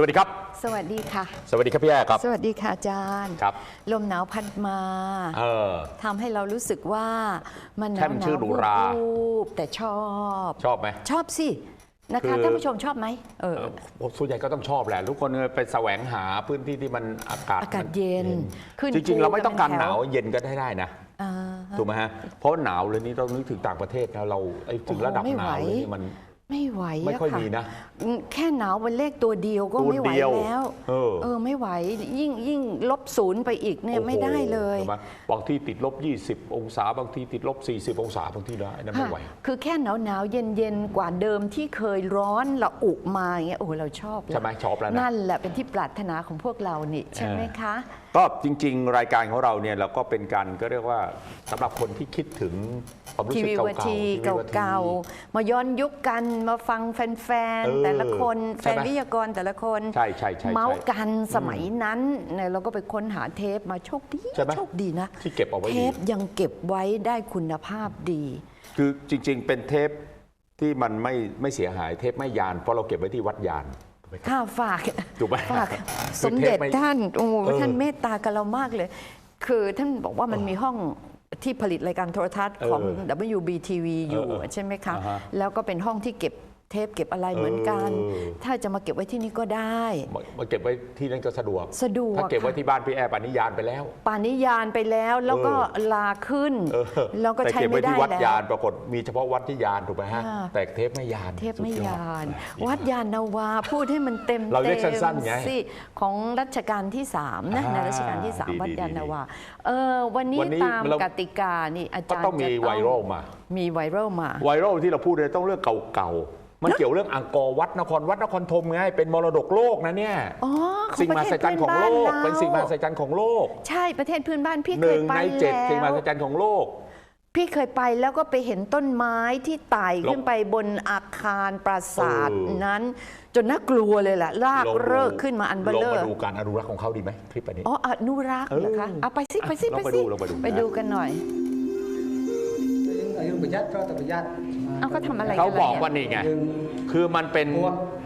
สวัสดีครับ สวัสดีค่ะ สวัสดีครับพี่แอ้ครับ สวัสดีค่ะอาจารย์ ครับ ลมหนาวพัดมาเออทำให้เรารู้สึกว่ามันหแค่นาวมันหชื่นาอวหรูหราวูบๆแต่ชอบ ชอบไหม ชอบสินะคืคะอท่านผู้ชมชอบไหมเออเออ ส่วนใหญ่ก็ต้องชอบแหละ ทุกคนไปแสวงหาพื้นที่ที่มันอากาศอากาศเย็นขึ้นจริงๆเราไม่ต้องการภูหนาวเป็แถเย็นก็ได้ได้นะ อ่า ถูกไหมฮะ เพราะหนาวเลยนี่เรานึกถึงต่างประเทศนะเราไอ้ถึงระดับโอ้โหไม่หนาวเลยไหวนี่มัน ไม่ไหวไม่ค่อยะมีนะอืมแค่หนาววันเลขตัวเดียวก็ตัวไม่ไหวเดียวแล้วเออเออไม่ไหวยิ่งยิ่งลบศูนย์ไปอีกเนี่ยโอ้โหไม่ได้เลยใช่ไหมบางที่ติดลบ 20 องศา บางที่ติดลบ 40 องศาบางที่ได้นั่นไม่ไหวค่ะคือแค่หนาวหนาวๆเย็นเย็นๆกว่าเดิมที่เคยร้อนละอุมาอย่างเงี้ยโอ้โหเราชอบแล้วใช่ไหมชอบแล้วนะนั่นแหละเป็นที่ปรารถนาของพวกเรานี่ใช่ไหมคะก็จริง ๆ รายการของเราเนี่ยเราก็เป็นการก็เรียกว่าสำหรับคนที่คิดถึง ความรู้ทีสึกวีเก่าวัๆทีทีวีวทีเก่าๆ มาย้อนยุคกันมาฟังแฟนเออๆ แต่ละคนแฟใช่นไหม วิทยากรแต่ละคน ใช่ใช่ใช่ใช่ เมาส์กันสมัยนั้นเนี่ยเราก็ไปค้นหาเทปมาโชคดีใช่ไหม โชคดีนะ ที่เก็บเอาไว้เทดี ปยังเก็บไว้ได้คุณภาพดี คือจริง ๆ เป็นเทปที่มันไม่ไม่เสียหายเทปไม่ยาน เพราะเราเก็บไว้ที่วัดยานถูกไหมครับข้าฝาก ถูกไหมฝากคือสมเด็จเทปไม่ท่าน โอ้โหเออท่านเมตตากับเรามากเลย คือท่านบอกว่ามันมีห้อง ที่ผลิตรายการโทรทัศน์ของเออ WBTV อยู่เออเออใช่ไหมคะอ่าฮะแล้วก็เป็นห้องที่เก็บ เทปเก็บอะไรเหมือนกันเออถ้าจะมาเก็บไว้ที่นี่ก็ได้มามาเก็บไว้ที่นั่นก็สะดวก สะดวกถ้าเก็บไว้ค่ะที่บ้านพี่แอร์ปานิยานไปแล้วป่านนิยานไปแล้วแล้วก็ลาขึ้นเออแล้วก็แต่ใช้เก็บไม่ไว้ได้ที่วัดแล้ยาวนปรากฏมีเฉพาะวัดที่ยานถูกไหมฮะอ่าแต่เทปไม่ยานเทพไม่สุดอดยานดีวัดยานนาวาพูดให้มันเต็มเราเรียกต็มสั้นๆไงสิของรัชกาลที่สามนะอ่าในรัชกาลที่สามดีๆวัดยานดีๆนาวาเออวันนี้วันนี้ตามเรากติกานี่อาก็จารย์ต้องมีจะไวรัลมา มีไวรัลมาไวรัลที่เราพูดเนี่ยต้องเรื่องเก่าๆ มันเกี่ยวเรื่องอังกอร์วัดนครวัดนครธมไงเป็นมรดกโลกนะเนี่ยอ๋อของสิ่งปมหัระเทศศจรรย์ของโลกพื่เป็นสิ่งมหัศจรรย์ของโลกใช่ประเทศพื้นบ้านพี่หเคยนึ่งไปในเจ็ดแล้วสิ่งมหัศจรรย์ของโลก พี่เคยไปแล้วก็ไปเห็นต้นไม้ที่ไต่ลองขึ้นไปบนอาคารปราสาทเออ นั้น จนน่ากลัวเลยแหละลากลองดูเริกขึ้นมาอันเบลลองเลอมาร์ดูการอนุรักษ์ของเขาดีไหมคลิปอันนี้ อ๋ออนุรักษ์เหรอคะเออเอาไปสิไปสิลองไปสิดูลองไปดู ไปดูกันหน่อย เรื่ประยัดเพราะแประยัดเขาทำอะไรเขาบอกว่านี่ไงคือมันเป็น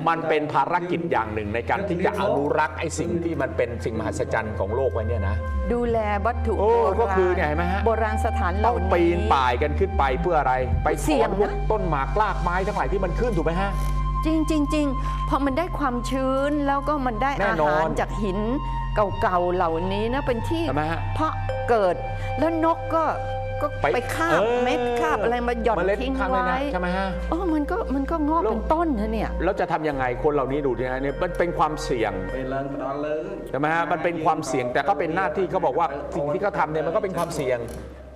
มันเป็นภารกิจอย่างหนึ่งในการที่จะอนุรักษ์ไอ้สิ่งที่มันเป็นสิ่งมหัศจรรย์ของโลกไว้เนี่ยนะ ดูแลวัตถุโบราณก็คือไงไหมฮะ โบราณสถานเหล่านี้ ปีนป่ายกันขึ้นไปเพื่ออะไร ไปถเสี่อยงนพวกต้นหมากลากไม้ทั้งหลายที่มันขึ้นถูกไหมฮะ จริงจริงจริงพอมันได้ความชื้นแล้วก็มันได้อาหารจากหินเก่าๆเหล่านี้นะเป็นที่เพราะเกิดแล้วนกก็ก็ ไป ไปคาบ เออ เม็ดคาบอะไรมาหย่อน เมล็ด ทิ้ง ข้างเลย ไว้ นะใช่ไหมฮะ โอ้มันก็มันก็งอก แล้ว เป็นต้นนะเนี่ย แล้วจะทำยังไงคนเหล่านี้ดูทีนะเนี่ยมันเป็นความเสี่ยง ពេលឡើងផ្ដល់លើ ใช่ไหมฮะมันเป็นความเสี่ยงแต่ก็เป็นหน้าที่เขาบอกว่าสิ่งที่เขาทำเนี่ยมันก็เป็นความเสี่ยง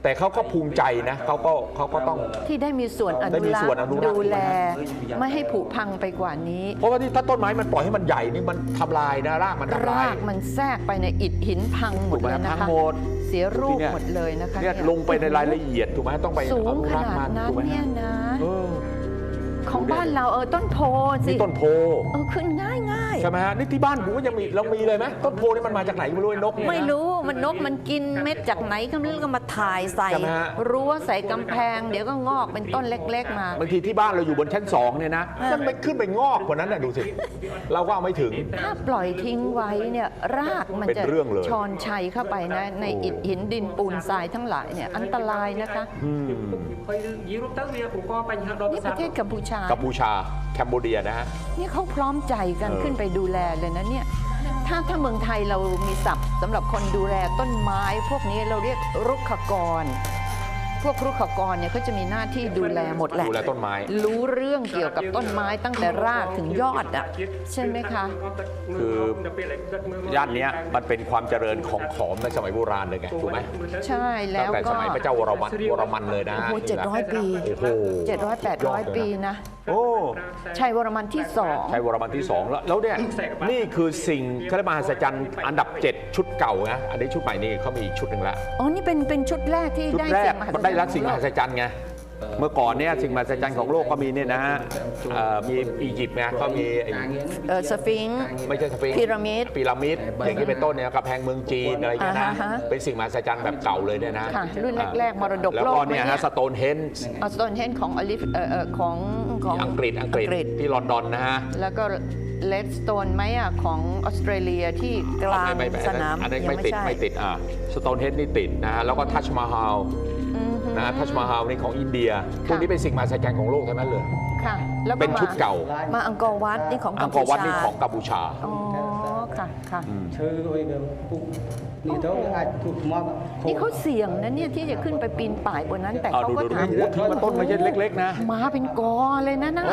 แต่เขาก็ภูมิใจนะเขาก็เขาก็ต้อง ที่ได้มีส่วนอ ได้ นุ มี รัก ส่วน ษ์ อนุรักษ์ ดูแล ไม่ให้ผุพังไปกว่านี้ เพราะว่าที่ถ้าต้นไม้มันปล่อยให้มันใหญ่นี่มันทำลายนะรากมันทำลาร าย กมันแทรกไปในอิฐหินพังหม ถู ด กไหม เลยนะ ทั้ง คะ หมด เสียรูปที่เนี่ยหมดเลยนะคะเนี่ยลงไปในรายละเอียดถูกไหมต้องไปสูงอนุขรักษ์นาดมันนั้นถูกไหมเนี่ยนะเออของบ้านเราเออต้นโพสินี่ต้นโพเออขึ้นง่ายง่ายๆ ใช่ไหมฮะนี่ที่บ้านผมก็ยังมีเรามีเลยไหมต้นโพนี่มันมาจากไหนไม่รู้ไอ้นกเนี่ยนะ ไม่รู้มันนกมันกินเม็ดจากไหนก็ไม่รู้ก็มาถ่ายใส่ ใช่ไหมฮะ รั้วใส่กำแพง เดี๋ยวก็งอกเป็นต้นเล็ก ๆ มา บางทีที่บ้านเราอยู่บนชั้นสองเนี่ยนะ อ่ามั มันไปขึ้นไปงอกกว่านั้นน่ะดูสิ เราก็เอาไม่ถึง ถ้าปล่อยทิ้งไว้เนี่ยรากมัน เป็น จะ เรื่องเลย ชอนชัยเข้าไปนะ ในอิฐหินดินปูนทรายทั้งหลายเนี่ยอันตรายนะคะ ហើយនិយាយរួមទៅវាបង្កបញ្ហាដល់ นี่ ប្រា ป សាទ ระเทศกัมพูชา กัมพูชาแคนเบเดียนะฮะ นี่เขาพร้อมใจกัน เออ ขึ้นไป ดูแลเลยนะเนี่ยถ้าถ้าเมืองไทยเรามีศัพท์สำหรับคนดูแลต้นไม้ พวกนี้เราเรียกรุกขกร พวกรุกขกรเนี่ยเขาจะมีหน้าที่ดูแลหมดแหละ ดูแลต้นไม้ รู้เรื่องเกี่ยวกับต้นไม้ตั้งแต่รากถึงยอดอะใช่ไหมคะ คือย่านเนี้ยมันเป็นความเจริญของขอมในสมัยโบราณเลยไงถูกไหมใช่แล้ตั้งวแต่ก็สมัยพระเจ้าวรมันวรมันเลยนะโอ้โหเจ็ดร้อยปีโอ้โหเจ็ดร้อยแปดร้อยปีนะโอ้ชัยวรมันที่สองชัยวรมันที่สองแล้วแล้วเนี่ยนี่คือสิ่งเขาเรียกมหัศจรรย์อันดับ 7 ชุดเก่านะอันนี้ชุดใหม่นี่เขามีอีกชุดหนึ่งละอ๋อนี่เป็นเป็นชุดแรกที่ชุดได้แรกสิ่งมหัศจรรย์มันได้รักสิ่งมหัศจรรย์ไงเมื่อก่อนเนี่ยสิ่งมหัศจรรย์ของโลกก็มีเนี่ยนะฮะมีอียิปต์ไงก็มีไอ้อสฟิงค์ไม่ใช่สฟิงค์พีระมิดพีระมิดอย่างนี้เป็นต้นเนี่ยกำแพงเมืองจีนอะไรอย่างเงี้นะฮะ เป็นสิ่งมหัศจรรย์แบบเก่าเลยเนี่ยนะค่ะ รุ่นแรกๆมรดกแล้วโลก็เนี่ยฮะสโตนเฮนส์สโตนเฮนส์ของออลิฟเอ่เอ่อของของอังกฤษอังกฤษที่ลอนดอนนะฮะแล้วก็เลดสโตนไหมอะของออสเตรเลียที่กลางม่ไม่สนามอันนี้ไม่ติดไม่ติดอะสโตนเฮดนี่ติดนะฮะแล้วก็ทัชมาฮาล นะทัชมาฮาลนี่ของอินเดีย พวกนี้เป็นสิ่งมหัศจรรย์ของโลกทั้งนั้นเลยค่ะเป็นชุดเก่า มาอังกอร์วัดนี่ของอังกอร์วัดนี่ของกัมพูชาอ๋อค่ะค่ะ อืม chơi rồi về cũng đi đâu ai นี่เขาเสี่ยงนะเนี่ยที่จะขึ้นไปปีนป่ายบนนั้น แต่เขาก็ดูดูถามโอ้ทิ้งมาต้นไม่ใช่เล็ก ๆ นะมาเป็นกอเลยนะนะ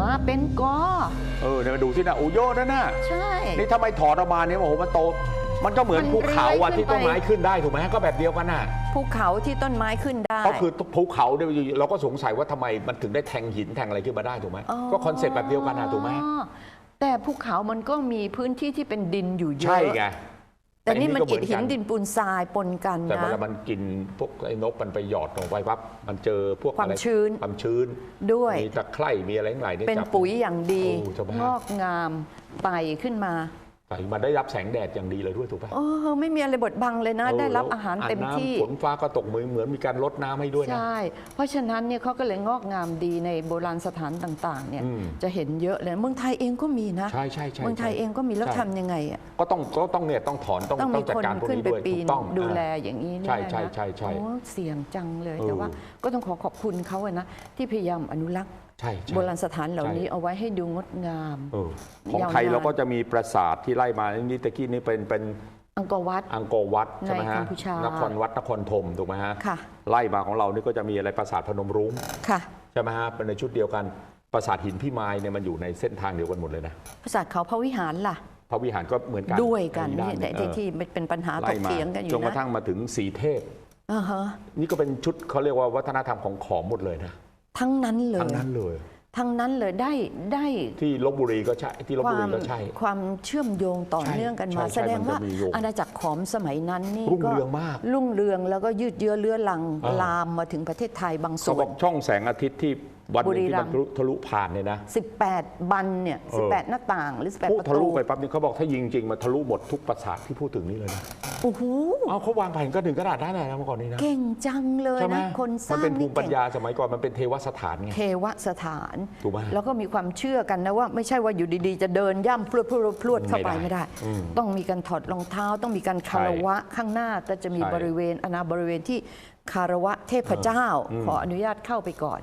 มาเป็นกอ เออเดี๋ยวมาดูที่นะโอ้โยนนั่นน่ะใช่ นี่ทำไมถอดออกมาเนี่ยโอ้โหมันโต มันก็เหมือนมันภูเขาอะเลื้อยขึ้นที่ต้นไม้ไปขึ้นได้ถูกไหมก็แบบเดียวกันน่ะภูเขาที่ต้นไม้ขึ้นได้ ก็คือภูเขาเนี่ยเราก็สงสัยว่าทำไมมันถึงได้แทงหินแทงอะไรขึ้นมาได้ถูกไหมก็คอนเซ็ปต์แบบเดียวกันน่ะถูกไหมอ๋อแต่ภูเขามันก็มีพื้นที่ที่เป็นดินอยู่เยอะ ใช่ไง แต่นี่มันก็เหอิฐหินกัดินปูนทรายปนกันแต่เวนะ ลามันกินพวกไอ้นกมันไปหยอดลงไปปั๊บมันเจอพวกความอะไรชื้น ความชื้นด้วย มีตะไคร่มีอะไรทั้งหลายนี่เป็นจับ ปุ๋ยอย่างดี โอ้จะบ้างงอกงามไปขึ้นมา ใส่มาได้รับแสงแดดอย่างดีเลยด้วยถูกปะโอ้ไม่มีอะไรบดบังเลยนะเออได้รับอาหารเต็มน้ำที่ฝนฟ้าก็ตกมือเหมือนมีการลดน้ำให้ด้วยนะ ใช่ เพราะฉะนั้นเนี่ยเขาก็เลยงอกงามดีในโบราณสถานต่างๆเนี่ยอืมจะเห็นเยอะเลยเมืองไทยเองก็มีนะ ใช่ใช่ใช่เมืองไทยเองก็มีแล้วใช่ทำยังไงอะก็ต้องก็ต้องเนี่ยต้องถอนต้องต้องต้มีองจัดคนการพวกขึ้นนี้ไปด้วยปีถูนกต้องดูแลอ่าอย่างนี้เนี่ยใช่นะใช่ใช่ใช่โอ้เสี่ยงจังเลยเออแต่ว่าก็ต้องขอขอบคุณเขาอะนะที่พยายามอนุรักษ์ ใช่ใช่โบราณสถานเหล่านี้ใช่เอาไว้ให้ดูงดงาม เออของยาวนาน ไทยเราก็จะมีปราสาทที่ไล่มานี่ตะกี้นี่เป็นเป็นอังกอร์วัด อังกอร์วัดใช่ไหมในฮะกัมพูชานครวัดนครธมถูกไหมฮะค่ะ ไล่มาของเรานี่ก็จะมีอะไรปราสาทพนมรุ้งค่ะใช่ไหมฮะเป็นในชุดเดียวกันปราสาทหินพี่ไม้เนี่ยมันอยู่ในเส้นทางเดียวกันหมดเลยนะพระศาสเขาพระวิหารล่ะ พระวิหารก็เหมือนกันด้วยกันอีด้านี่หงที่เออที่เป็นปัญหาถไล่กมาเถียงกันอยู่จนกระทั่นะงมาถึงสีเทพ อ่าฮะนี่ก็เป็นชุดเขาเรียกว่าวัฒนธรรมของขอมหมดเลยนะ ทั้งนั้นเลย ทั้งนั้นเลย ทั้งนั้นเลยได้ได้ที่ลบบุรีก็ใช่ที่ลบคบุวารีมก็ใช่ ความเชื่อมโยงต่อใช่เนื่องกันมา ใช่ใช่แสดงว่ามันจะมีโยงอาณาจักรขอมสมัยนั้นนี่รุ่งก็เรืองมากรุ่งเรืองแล้วก็ยืดเยื้อเลื้อลังอ่า ลามมาถึงประเทศไทยบางเขาส่วบอน กช่องแสงอาทิตย์ที่ วันหนึ่งที่บุรีรัมัมนย์ทะลุทะลุผ่านเนี่ยนะ 18 บันเนี่ยเออ 18 หน้าต่างหรือ 18 พูดประทะลุตูไปปั๊บนี่เขาบอกถ้ายิงจริงมันทะลุหมดทุกปราสาทที่พูดถึงนี่เลยนะโอ้โหเอาเขาวางแผนก็ถึงกระดาษได้เลยนะเมื่อก่อนนี้นะเก่งจังเลยใช่ไหมนะ คนสมันร้างเป็นภูนี่มิปัญเก่งญาสมัยก่อนมันเป็นเทวสถานไง เทวสถาน ถูกไหมแล้วก็มีความเชื่อกันนะว่าไม่ใช่ว่าอยู่ดีๆ จะเดินย่ำพรวดพรวดพรวดเข้าไปไม่ไม่ได้ได้ อืมต้องมีการถอดรองเท้า ต้องมีการคารวะข้างหน้าก็จะมีใช่บริเวณอนาบริเวณที่คารวะเทพเจ้าอืมขออนุญาตเข้าไปก่อน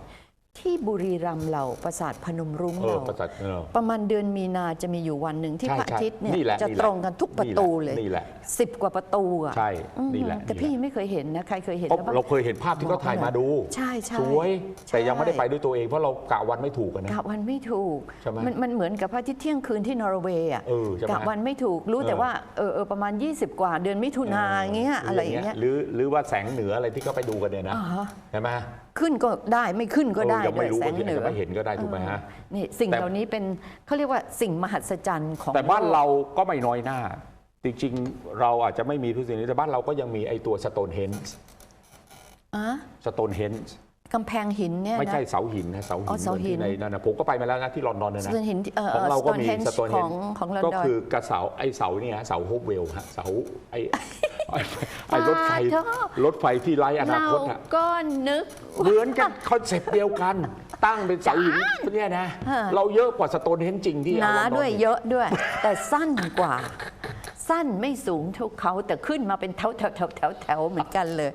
ที่บุรีรัมย์เราปราสาทพนมรุ้งเออเรา ปราสาทเออ ประมาณเดือนมีนาจะมีอยู่วันหนึ่งที่ใช่พระอาทิตย์เนี่ยใช่นี่แหละจะนี่แหละตรงกันทุกประตูเลยนี่แหละ สิบกว่าประตูอะใช่ อืมนี่แหละแต่พี่ไม่เคยเห็นนะ ใครเคยเห็นก็แล้วบ้าง เราเคยเห็นภาพที่เขาถ่ายมาดูใช่ใช่สวยแต่ยังไม่ได้ใช่ไปด้วยตัวเองเพราะเรากะวันไม่ถูกกันนะ กะวันไม่ถูกใช่ไหมมันมันเหมือนกับพระอาทิตย์เที่ยงคืนที่นอร์เวย์อะเออใช่ไหมกะวันไม่ถูกรู้แต่เออว่าเออเออประมาณ 20 กว่าเดือนมิถุนาอย่างเงี้ยอะไรอย่างเงี้ย หรือหรือว่าแสงเหนืออะไรที่เขาไปดูกันเนี่ยนะอ่าฮะ ใช่ไหม ขึ้นก็ได้ไม่ขึ้นก็ได้ เออยังไม่ด้วยรู้แสงบางทีเหนือาจอจะไม่เห็นก็ได้ถูกไหมฮะเออนี่สิ่งแต่ เหล่านี้เป็นเขาเรียกว่าสิ่งมหัศจรรย์ของแต่บ้านโลก เราก็ไม่น้อยหน้า จริงๆ เราอาจจะไม่มีทุกสิ่งนี้แต่บ้านเราก็ยังมีไอ้ตัวสโตนเฮนส์อะสโตนเฮนส์กำแพงหินเนี่ยไม่นะใช่เสาหินนะเสาหิอ๋อเสาหินในนั่นนะผมก็ไปมาแล้วนะที่ลอนดอนเนี่ยนะ ส่วนหินที่เอ่อของเราก็มี Stonehenge สโตนเฮขอนงส์ของลอนก็ดอน คือ กระเสาไอ้เสาเนี่ยฮะเสาโฮปเวลฮะเสาไอ้ ไอ้ไอ้รถไฟปาโถ่ รถไฟที่ไร้อนาเราคตอะก็นึก เหมือนกันคอนเซ็ปต์เดียวกัน ตั้งเป็นเสาหินเนี่ยนะ ฮะ เราเยอะกว่าสโตนเฮนจริงที่หนาลอนดอนด้วยเยอะด้วย แต่สั้นกว่า สั้นไม่สูงเท่าเขาแต่ขึ้นมาเป็นแถวแถวแถวแถวแถวเหมือนกันเลย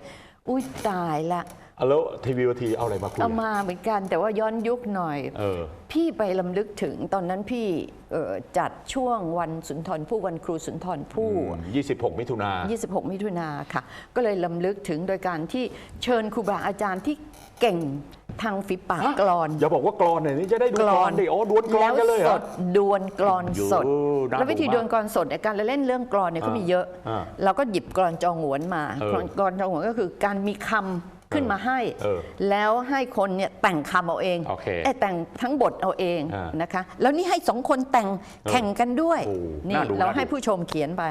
อุ้ยตายละอะ แล้วทีวีทีเอาอะไรมาคุย เอาอะมาเหมือนกันแต่ว่าย้อนยุคหน่อย เออ พี่ไปลำลึกถึงตอนนั้นพี่เอ่อจัดช่วงวันสุนทรภู่วันครูสุนทรภู่ 26 มิถุนา 26 มิถุนาค่ะ ก็เลยลำลึกถึงโดยการที่เชิญครูบาอาจารย์ที่เก่งทางฝีปากกลอน อย่าบอกว่ากรอนเนี่ยนี่จะได้ดูกรอนดิโอ้ดวลกรอนกันเลยเหรแวอสดดวลกรอนสด โอ้น่าแล้ววิธีดูมากดวลกรอนสดในการเล่นเรื่องกรอนเนี่ยเขามีเยอะ อ่าเราก็หยิบกรอนจองหวนมาเออกรอนกรอนจองหวนก็คือการมีคำ ขึ้นมาให้ เออแล้วให้คนเนี่ยแต่งคำเอาเองโอเคเอ้ยแต่งทั้งบทเอาเองอ่านนะคะ แล้วนี่ให้สองคนแต่งแข่งกันด้วย โอ้นี่น่าดูเราน่าดูให้ผู้ชมเขียนไป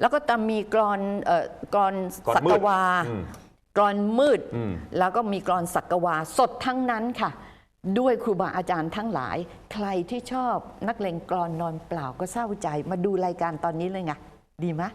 แล้วก็จะมีกรอนเอ่อกรอนกลอนสักมืดวา อืมกรอนมืด อืม แล้วก็มีกรอนสักวาสดทั้งนั้นค่ะ ด้วยครูบาอาจารย์ทั้งหลาย ใครที่ชอบนักเลงกรอนนอนเปล่าก็เศร้าใจ มาดูรายการตอนนี้เลยไงดีไหมย